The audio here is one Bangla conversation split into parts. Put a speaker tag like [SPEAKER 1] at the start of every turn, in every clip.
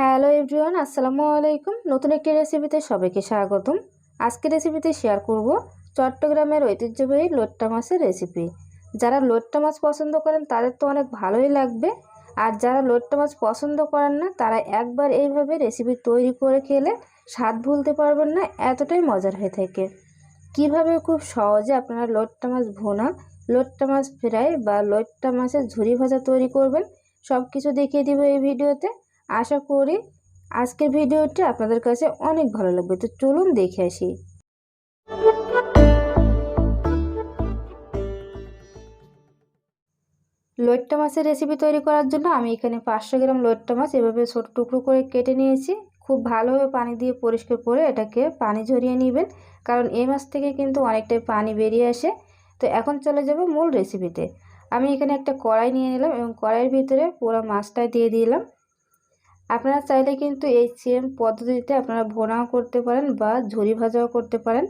[SPEAKER 1] হ্যালো এভরিওয়ান, আসসালামু আলাইকুম। নতুন একটি রেসিপিতে সবাইকে স্বাগতম। আজকে রেসিপিতে শেয়ার করব চট্টগ্রামের ঐতিহ্যবাহী লোট্টা মাছের রেসিপি। যারা লোট্টা মাছ পছন্দ করেন, তাদের তো অনেক ভালোই লাগবে। আর যারা লোট্টা মাছ পছন্দ করেন না, তারা একবার এইভাবে রেসিপি তৈরি করে খেলে স্বাদ ভুলতে পারবেন না, এতটাই মজার হয়ে থাকে। কীভাবে খুব সহজে আপনারা লোট্টা মাছ ভোনা, লোট্টা মাছ ফ্রাই বা লোট্টা মাছের ঝুরি ভাজা তৈরি করবেন সব কিছু দেখিয়ে দিব এই ভিডিওতে। আশা করি আজকের ভিডিওটি আপনাদের কাছে অনেক ভালো লাগবে। তো চলুন দেখে আসি। লোট্টা মাছের রেসিপি তৈরি করার জন্য আমি এখানে পাঁচশো গ্রাম লোট্টা মাছ এভাবে ছোট টুকরো করে কেটে নিয়েছি। খুব ভালোভাবে পানি দিয়ে পরিষ্কার করে এটাকে পানি ঝরিয়ে নেবেন, কারণ এই মাছ থেকে কিন্তু অনেকটাই পানি বেরিয়ে আসে। তো এখন চলে যাব মূল রেসিপিতে আমি এখানে একটা কড়াই নিয়ে নিলাম এবং কড়াইয়ের ভিতরে পুরো মাছটা দিয়ে দিলাম। আপনারা চাইলে কিন্তু এই সেম পদ্ধতিতে আপনারা ভোনাও করতে পারেন বা ঝুরি ভাজাও করতে পারেন।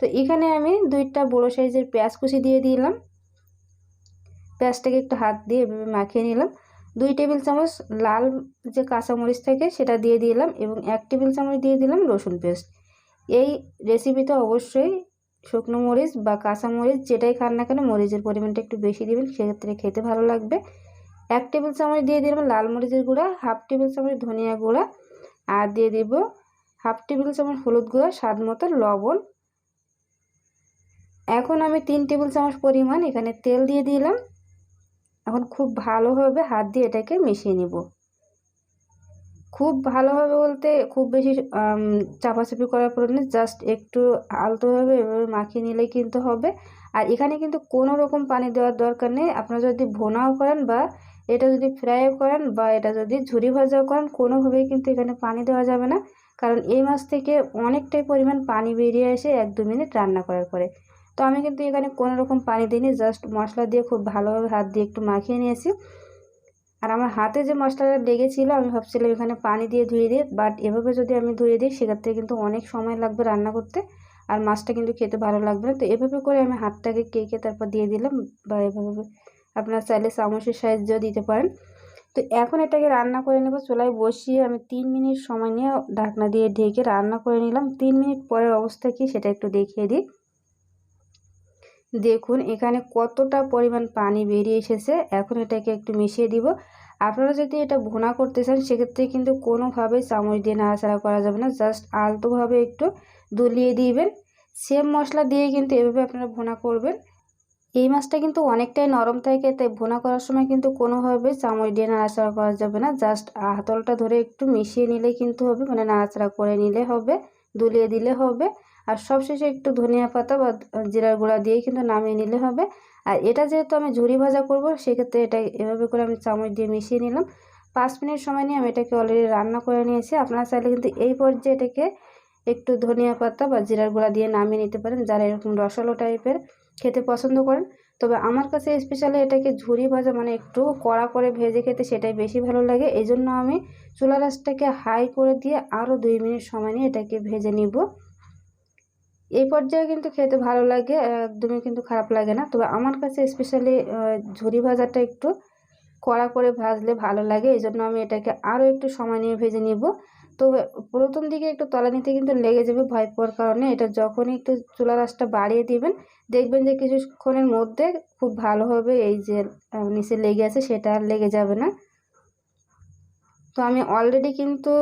[SPEAKER 1] তো এখানে আমি দুইটা বড়ো সাইজের পেঁয়াজ কুচি দিয়ে দিলাম। পেঁয়াজটাকে একটু হাত দিয়ে এভাবে মাখিয়ে নিলাম। দুই টেবিল চামচ লাল যে কাঁচামরিচ থাকে সেটা দিয়ে দিলাম এবং এক টেবিল চামচ দিয়ে দিলাম রসুন পেস্ট। এই রেসিপিতে অবশ্যই শুকনো মরিচ বা কাঁচামরিচ যেটাই খান না কেন মরিচের পরিমাণটা একটু বেশি দেবেন, সেক্ষেত্রে খেতে ভালো লাগবে। এক টেবিল চামচ দিয়ে দিলাম লাল মরিচের গুঁড়া, হাফ টেবিল চামচ ধনিয়া গুঁড়া আর দিয়ে দিব হাফ টেবিল চামচ হলুদ গুঁড়া, স্বাদ মতো লবণ। এখন আমি তিন টেবিল চামচ পরিমাণ এখানে তেল দিয়ে দিলাম। এখন খুব ভালোভাবে হাত দিয়ে এটাকে মিশিয়ে নিব। খুব ভালোভাবে বলতে খুব বেশি চাপাচাপি করার প্রয়োজন জাস্ট একটু আলতোভাবে এভাবে মাখিয়ে নিলেই কিন্তু হবে। আর এখানে কিন্তু কোনো রকম পানি দেওয়ার দরকার নেই। আপনারা যদি ভোনাও করেন বা এটা যদি ফ্রাইও করেন বা এটা যদি ঝুরি ভাজাও করেন, কোনোভাবেই কিন্তু এখানে পানি দেওয়া যাবে না। কারণ এই মাছ থেকে অনেকটাই পরিমাণ পানি বেরিয়ে আসে এক দু মিনিট রান্না করার পরে। তো আমি কিন্তু এখানে কোনো রকম পানি দিইনি জাস্ট মশলা দিয়ে খুব ভালোভাবে হাত দিয়ে একটু মাখিয়ে নিয়েছি। আর আমার হাতে যে মশলাটা লেগেছিলো, আমি ভাবছিলাম এখানে পানি দিয়ে ধুয়ে দিই বাট এভাবে যদি আমি ধুয়ে দিই, সেক্ষেত্রে কিন্তু অনেক সময় লাগবে রান্না করতে। আর মাছটা কিন্তু খেতে ভালো লাগবে না। তো এভাবে করে আমি হাতটাকে কেকে তারপর দিয়ে দিলাম, বা এভাবে আপনার চাইলে চামচের সাহায্য দিতে পারেন। তো এখন এটাকে রান্না করে নেব। চুলায় বসিয়ে আমি তিন মিনিট সময় নিয়ে ঢাকনা দিয়ে ঢেকে রান্না করে নিলাম। তিন মিনিট পরের অবস্থা কি সেটা একটু দেখিয়ে দিই। দেখুন, এখানে কতটা পরিমাণ পানি বেরিয়ে এসেছে। এখন এটাকে একটু মিশিয়ে দিব। আপনারা যদি এটা ভুনা করতে চান, সেক্ষেত্রে কিন্তু কোনোভাবে চামচ দিয়ে নাড়াচাড়া করা যাবে না। জাস্ট আলতোভাবে একটু দুলিয়ে দিবেন। সেম মশলা দিয়ে কিন্তু এভাবে আপনারা ভুনা করবেন। এই মাছটা কিন্তু অনেকটাই নরম থাকে, তাই ভুনা করার সময় কিন্তু কোনোভাবে চামচ দিয়ে নাড়াচাড়া করা যাবে না। জাস্ট হাতলটা ধরে একটু মিশিয়ে নিলে কিন্তু হবে মানে নাড়াচাড়া করে নিলে হবে, দুলিয়ে দিলে হবে। আর সবশেষে একটু ধনিয়া পাতা বা জিরার গুঁড়া দিয়ে কিন্তু নামিয়ে নিলে হবে। আর এটা যেহেতু আমি ঝুরি ভাজা করব, সেক্ষেত্রে এটা এভাবে করে আমি চামচ দিয়ে মিশিয়ে নিলাম। পাঁচ মিনিট সময় নিয়ে আমি এটাকে অলরেডি রান্না করে নিয়েছি। আপনারা চাইলে কিন্তু এই পর্যায়ে এটাকে একটু ধনিয়া পাতা বা জিরার গুঁড়া দিয়ে নামিয়ে নিতে পারেন, যারা এরকম রসালো টাইপের খেতে পছন্দ করেন। তবে আমার কাছে স্পেশালি এটাকে ঝুরি ভাজা মানে একটু কড়া করে ভেজে খেতে সেটাই বেশি ভালো লাগে। এই জন্য আমি চুলা রাসটাকে হাই করে দিয়ে আরও দুই মিনিট সময় নিয়ে এটাকে ভেজে নিব। এই পর্যায়ে কিন্তু খেতে ভালো লাগে, একদমই কিন্তু খারাপ লাগে না। তবে আমার কাছে স্পেশালি ঝুরি ভাজাটা একটু কড়া করে ভাজলে ভালো লাগে। এই জন্য আমি এটাকে আরও একটু সময় নিয়ে ভেজে নিব। তো প্রথম দিকে একটু তলানিতে কিন্তু লেগে যাবে ভয় পাওয়ার কারণে। এটা যখনই একটু চুলা রাসটা বাড়িয়ে দিবেন, দেখবেন যে কিছুক্ষণের মধ্যে খুব ভালোভাবে এই যে নিচে লেগে আছে, সেটা আর লেগে যাবে না। তো আমি অলরেডি কিন্তু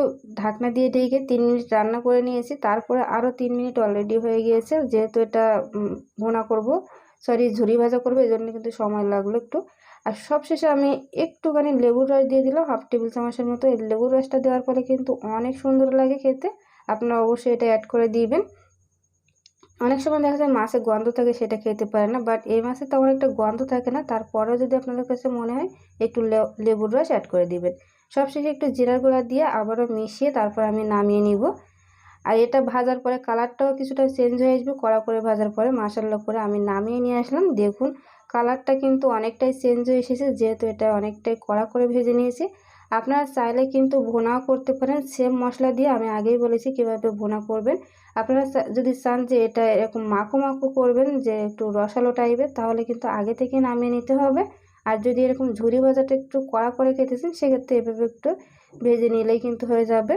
[SPEAKER 1] ঢাকনা দিয়ে ঢেকে তিন মিনিট রান্না করে নিয়েছি। তারপরে আরও তিন মিনিট অলরেডি হয়ে গিয়েছে। যেহেতু এটা ভোনা করব সরি ঝুরি ভাজা করব এই জন্য কিন্তু সময় লাগল একটু। আর সবশেষে আমি একটুখানি লেবুর রস দিয়ে দিলাম, হাফ টেবিল চামচের মতো। এই লেবুর রসটা দেওয়ার পরে কিন্তু অনেক সুন্দর লাগে খেতে। আপনারা অবশ্যই এটা অ্যাড করে দিবেন। অনেক সময় দেখা যায় মাছে গন্ধ থাকে, সেটা খেতে পারে না। বাট এই মাছে তেমন একটা গন্ধ থাকে না। তারপরেও যদি আপনাদের কাছে মনে হয়, একটু লেবুর রস অ্যাড করে দিবেন। সবশেষে একটু জিরার গুঁড়া দিয়ে আবারও মিশিয়ে তারপর আমি নামিয়ে নিব। আর এটা ভাজার পরে কালারটাও কিছুটা চেঞ্জ হয়ে আসবে, কড়া করে ভাজার পরে মাসাল্লা করে আমি নামিয়ে নিয়ে আসলাম। দেখুন, কালারটা কিন্তু অনেকটাই চেঞ্জ হয়ে এসেছে, যেহেতু এটা অনেকটাই কড়া করে ভেজে নিয়েছি। আপনারা চাইলে কিন্তু ভোনাও করতে পারেন। সেম মশলা দিয়ে আমি আগেই বলেছি কীভাবে ভোনা করবেন। আপনারা যদি চান যে এটা এরকম মাখো মাখো করবেন, যে একটু রসালো টাইপের তাহলে কিন্তু আগে থেকে নামিয়ে নিতে হবে। আর যদি এরকম ঝুরি ভাজাটা একটু কড়া করে খেতেছেন, সেক্ষেত্রে এভাবে একটু ভেজে নিলেই কিন্তু হয়ে যাবে।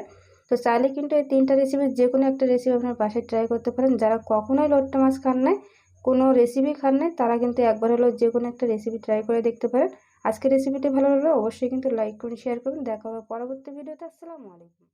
[SPEAKER 1] তো চাইলে কিন্তু এই তিনটা রেসিপি যে কোনো একটা রেসিপি আপনার বাসায় ট্রাই করতে পারেন। যারা কখনোই লোট্টা মাছ খান নাই, কোনো রেসিপি খান নাই, তারা কিন্তু একবার হলেও যে কোনো একটা রেসিপি ট্রাই করে দেখতে পারেন। আজকের রেসিপিটি ভালো লাগলে অবশ্যই কিন্তু লাইক করুন শেয়ার করুন। দেখা হবে পরবর্তী ভিডিওতে আসসালামু আলাইকুম।